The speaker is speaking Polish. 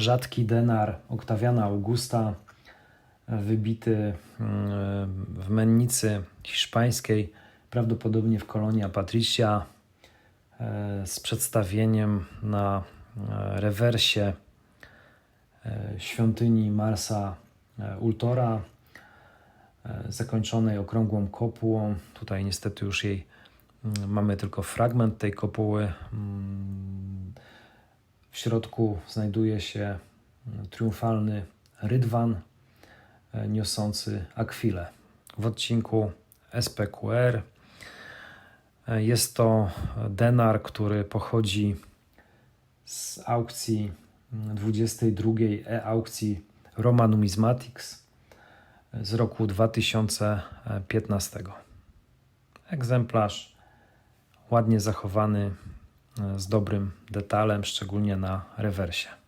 rzadki denar Oktawiana Augusta, wybity mm, w mennicy hiszpańskiej, prawdopodobnie w kolonia Patricia, e, z przedstawieniem na e, rewersie e, świątyni Marsa Ultora, zakończonej okrągłą kopułą. Tutaj niestety już jej mm, mamy tylko fragment tej kopuły. Mm, W środku znajduje się mm, triumfalny rydwan e, niosący akwilę. W odcinku SPQR e, jest to denar, który pochodzi z aukcji mm, 22 e-aukcji Roma Numismatics z roku 2015. Egzemplarz ładnie zachowany, e, z dobrym detalem, szczególnie na rewersie.